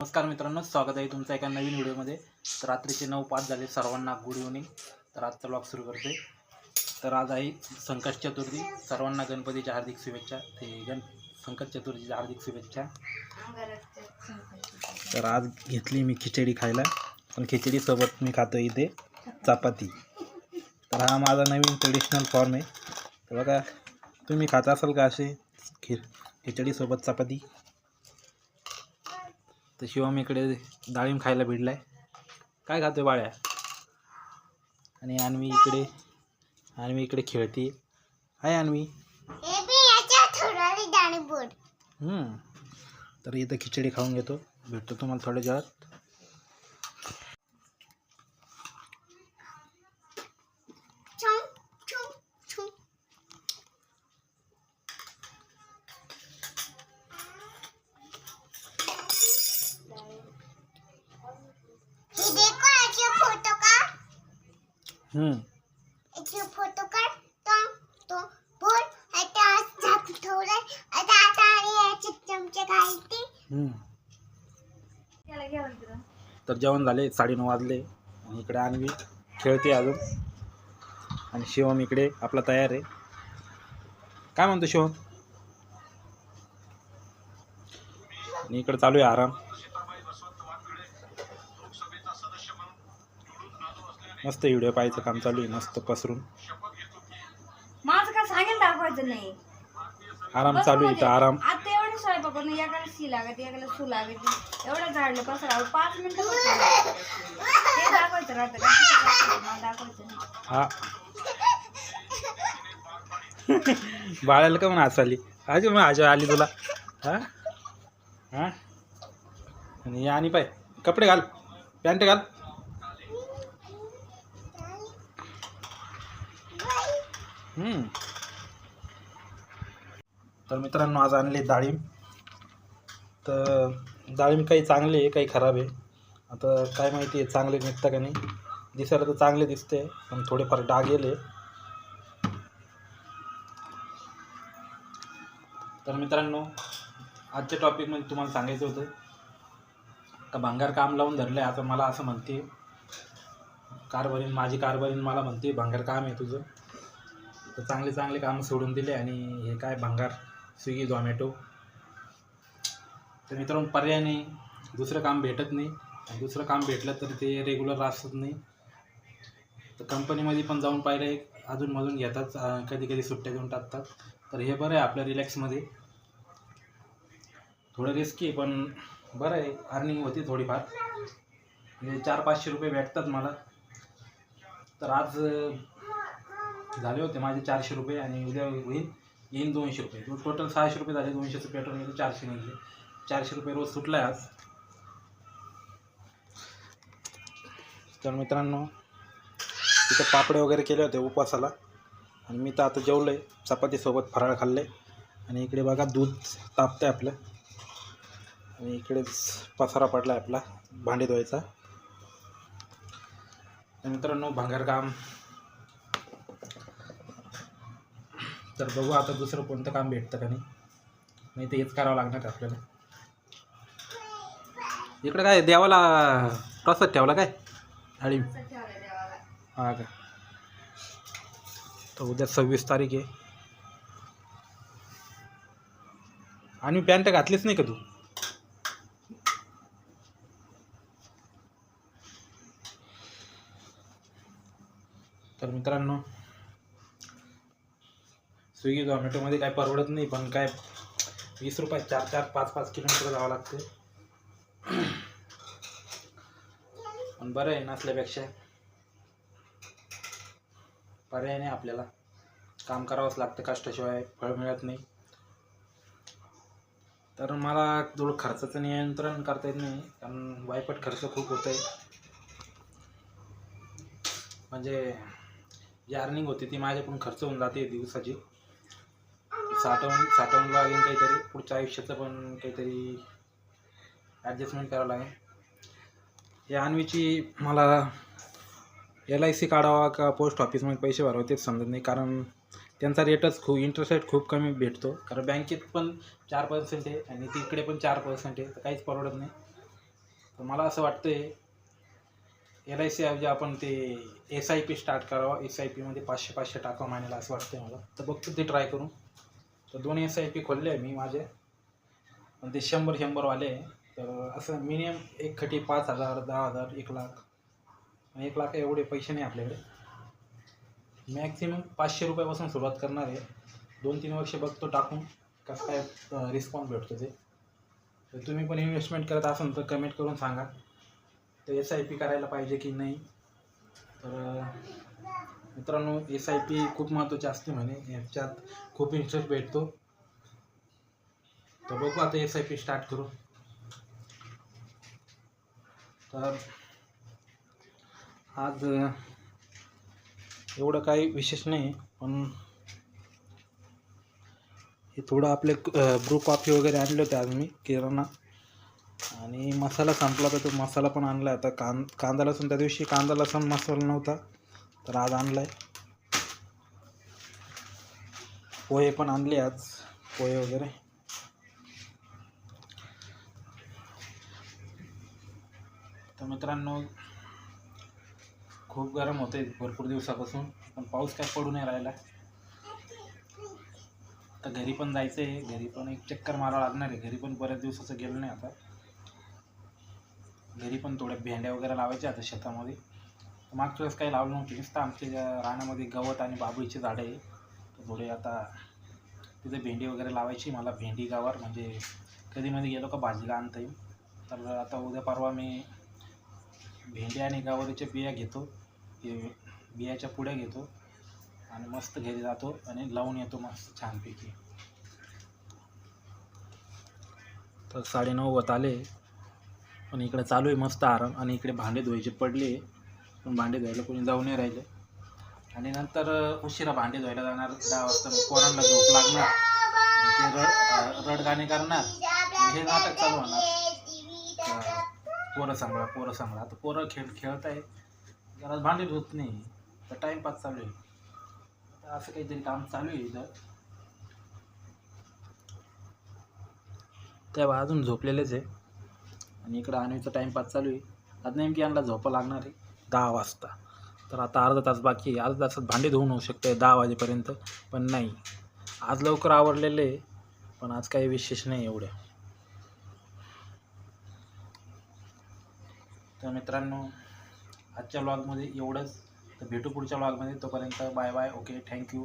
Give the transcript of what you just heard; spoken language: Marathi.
नमस्कार मित्रांनो स्वागत आहे तुमचं एका नवीन व्हिडिओमध्ये. तर रात्रीचे नऊ पाच झाले सर्वांना गुड इव्हनिंग तर आजचा ब्लॉग सुरू करते तर आज आहे संकट चतुर्थी. सर्वांना गणपतीच्या हार्दिक शुभेच्छा. ते गण संकट चतुर्थीच्या हार्दिक शुभेच्छा. तर आज घेतली मी खिचडी खायला. पण खिचडीसोबत मी खातो इथे चपाती. तर हा माझा नवीन ट्रेडिशनल फॉर्म आहे. तर बघा तुम्ही खात असाल का असे खि खिचडीसोबत चपाती? तर शिवम इकडे डाळिंब खायला भिडलाय. काय खातोय बाळ्या? आणि अन्वी इकडे अन्वी इकडे खेळते. हाय अन्वी. तर इथं खिचडी खाऊन घेतो. भेटतो तुम्हाला थोड्या वेळात छुम छुम छुम हे देखो याचे फोटो का हम्म. याचे फोटो का तो तो बोल. आता आज झाप ठेवलाय. आता आता आणि याचे चमचे घालते हम्म. तर जेवण झाले साडेनऊ वाजले. आणि इकडे अन्वी खेळते अजून. आणि शिवम इकडे आपला तयार आहे. काय म्हणतो शिवम? आणि इकडे चालू आहे आराम. मस्त व्हिडिओ पाहायचं काम चालू आहे मस्त पसरून. माझं काय सांगेल दाखवायचं नाही? आराम चालू आहे इथं आराम. आता एवढं स्वयंपाक करून एकाला सी लागत एकाला सू लागत. एवढं झाडलं पसरा पाच मिनिटं बसलं. ते दाखवायचं राहतं का? मला दाखवायचं नाही. हा. बाळाला का म्हणून आली आजी मग आजी आली तुला. हा? हा? आणि आणि पाय कपडे घाल पॅन्ट घाल. तर मित्रांनो आज आणले डाळिंब. तर डाळिंब काही चांगले आहे काही खराब आहे. आता काय माहिती आहे चांगले निघतं का नाही. दिसायला तर चांगले दिसते पण थोडेफार डाग गेले तर मित्रांनो आजच्या टॉपिकमध्ये तुम्हाला सांगायचं होतं का भांगार काम लावून धरलं आहे आता मला असं म्हणते. कारभारीन माझी कारभारीन मला म्हणते भंगार काम आहे तुझं. तर चांगले चांगले कामं सोडून दिले आणि हे काय भंगार स्विगी झोमॅटो. तर मित्रांनो पर्याय नाही. दुसरं काम भेटत नाही. आणि दुसरं काम भेटलं तर ते रेग्युलर असत नाही. तर कंपनीमध्ये पण जाऊन पाहिलं एक अजूनमधून घेतात कधी कधी सुट्ट्या देऊन टाकतात. तर हे बरं आहे आपल्या रिलॅक्समध्ये थोडं रिस्की आहे पण बरं आहे. अर्निंग होती थोडीफार. म्हणजे चार पाचशे रुपये भेटतात मला. तर आज झाले होते माझे चारशे रुपये आणि उद्या होईल येईन दोनशे रुपये. टोटल सहाशे रुपये झाले दोनशेचं पेट्रोल म्हणजे चारशे निघले. चारशे रुपये रोज सुटला आहे आज. तर मित्रांनो तिथं पापडे वगैरे केले होते उपवासाला. आणि मी तर आता जेवलं आहे चपातीसोबत फराळ खाल्ले. आणि इकडे बघा दूध तापतं आहे आपलं. आणि इकडे पसारा पडला आहे आपला भांडी धुवायचा. तर मित्रांनो भांगारकाम तर बघू आता दुसरं कोणतं काम भेटतं का नाही. नाही तर हेच करावं लागणार आपल्याला. इकडे काय देवाला प्रसाद ठेवला काय? डाळिंब हा का? तर उद्या सव्वीस तारीख आहे. आणि पॅन्ट घातलीच नाही का तू? तर मित्रांनो स्विगी झोमॅटोमध्ये काय परवडत नाही पण काय वीस रुपये चार चार पाच पाच किलोमीटर जावं लागते. पण बरं आहे नसल्यापेक्षा पर्याय नाही आपल्याला. काम करावंच लागतं कष्टाशिवाय फळ मिळत नाही. तर मला थोडं खर्चाचं नियंत्रण करता येत नाही कारण वायपट खर्च खूप होत आहे म्हणजे जी अर्निंग होती ती माझ्याकडून खर्च होऊन जाते दिवसाची. साठवून साठवून लागेल काहीतरी. पुढच्या आयुष्याचं पण काहीतरी ॲडजस्टमेंट करावं लागेल. या अन्वीची मला एल आय सी काढावा का पोस्ट ऑफिसमध्ये पैसे भरावे तेच समजत नाही. कारण त्यांचा रेटच खूप इंटरेस्ट रेट खूप कमी भेटतो. कारण बँकेत पण चार पर्सेंट आहे आणि तिकडे पण चार पर्सेंट आहे. तर काहीच परवडत नाही. तर मला असं वाटतं एल आय सी ऐवजी आपण ते एस आय पी स्टार्ट करावं. एस आय पीमध्ये पाचशे पाचशे टाकावं महिन्याला असं वाटतंय मला. तर बघतो ते ट्राय करून तर दोन एस आय पी खोलले आहे मी माझे. पण ते शंभर शंभरवाले आहे. तर असं मिनिमम एक खटी पाच हजार दहा हजार एक लाख. एक लाख एवढे पैसे नाही आपल्याकडे. मॅक्झिमम पाचशे रुपयापासून सुरुवात करणार आहे. दोन तीन वर्ष बघतो टाकून कसं काय रिस्पॉन्स भेटतो ते. तर तुम्ही पण इन्व्हेस्टमेंट करत असाल तर कमेंट करून सांगा. तर एस आय पी करायला पाहिजे की नाही? तर मित्रांनो एस आय पी खूप महत्त्वाची असते म्हणे. याच्यात खूप इंटरेस्ट भेटतो. तर बघू आता एस आय पी स्टार्ट करू. तर आज एवढं काही विशेष नाही पण हे थोडं आपले ब्रू कॉफी वगैरे आणले होते आज मी किराणा. आणि मसाला संपला तर तो मसाला पण आणला आता कां कांदा लसूण त्या दिवशी कांदा लसूण मसाला नव्हता. तर आज आणलं आहे पोहे पण आणले आज पोहे वगैरे. तर मित्रांनो खूप गरम होते भरपूर दिवसापासून पण पाऊस काय पडू नाही राहिला. तर घरी पण जायचं आहे घरी पण एक चक्कर मारावं लागणार आहे. घरी पण बऱ्याच दिवसाचं गेलं नाही आता. घरी पण थोड्या भेंड्या वगैरे लावायच्या आता शेतामध्ये. मागच्या वेळेस काही लावलं नव्हतं. नुसतं आमच्या ज्या रानामध्ये गवत आणि बाबळीची झाडं आहे तर थोडे आता तिथे भेंडी वगैरे लावायची मला भेंडी गावार म्हणजे कधीमध्ये म्हणजे गेलो का भाजीला आणता येईल. तर आता उद्या परवा मी भेंडी आणि गावरीच्या बिया घेतो. हे बियाच्या पुड्या घेतो आणि मस्त घरी जातो आणि लावून येतो मस्त छानपैकी. तर साडेनऊ होत आले. पण इकडे चालू आहे मस्त आराम आणि इकडे भांडे धुवायचे पडले. पण भांडे धुवायला कोणी जाऊ नाही राहिले. आणि नंतर उशिरा भांडे धुवायला जाणार दहा वाजता मग पोरांना झोप लागणार. ते रड अ, रडगाणे करणार. हे नाटक चालू होणार. पोरं सांभाळा पोरं सांभाळा. आता पोरं खेळ खेळत आहे जरा भांडे धुत नाही. तर टाईमपास चालू आहे. असं काहीतरी काम चालू आहे इथं. तेव्हा अजून झोपलेलेच आहे. आणि इकडं आणवीचा टाईमपास चालू आहे. आज नेमकी यांना झोपा लागणार आहे. दहा वाजता. तर आता अर्धा तास बाकी आहे. अर्धा तासात भांडे धुवून होऊ शकते दहा वाजेपर्यंत. पण नाही. आज लवकर आवडलेले आहे पण आज काही विशेष नाही एवढं तर मित्रांनो आजच्या ब्लॉगमध्ये एवढंच. तर भेटू पुढच्या ब्लॉगमध्ये तोपर्यंत बाय बाय. Okay thank you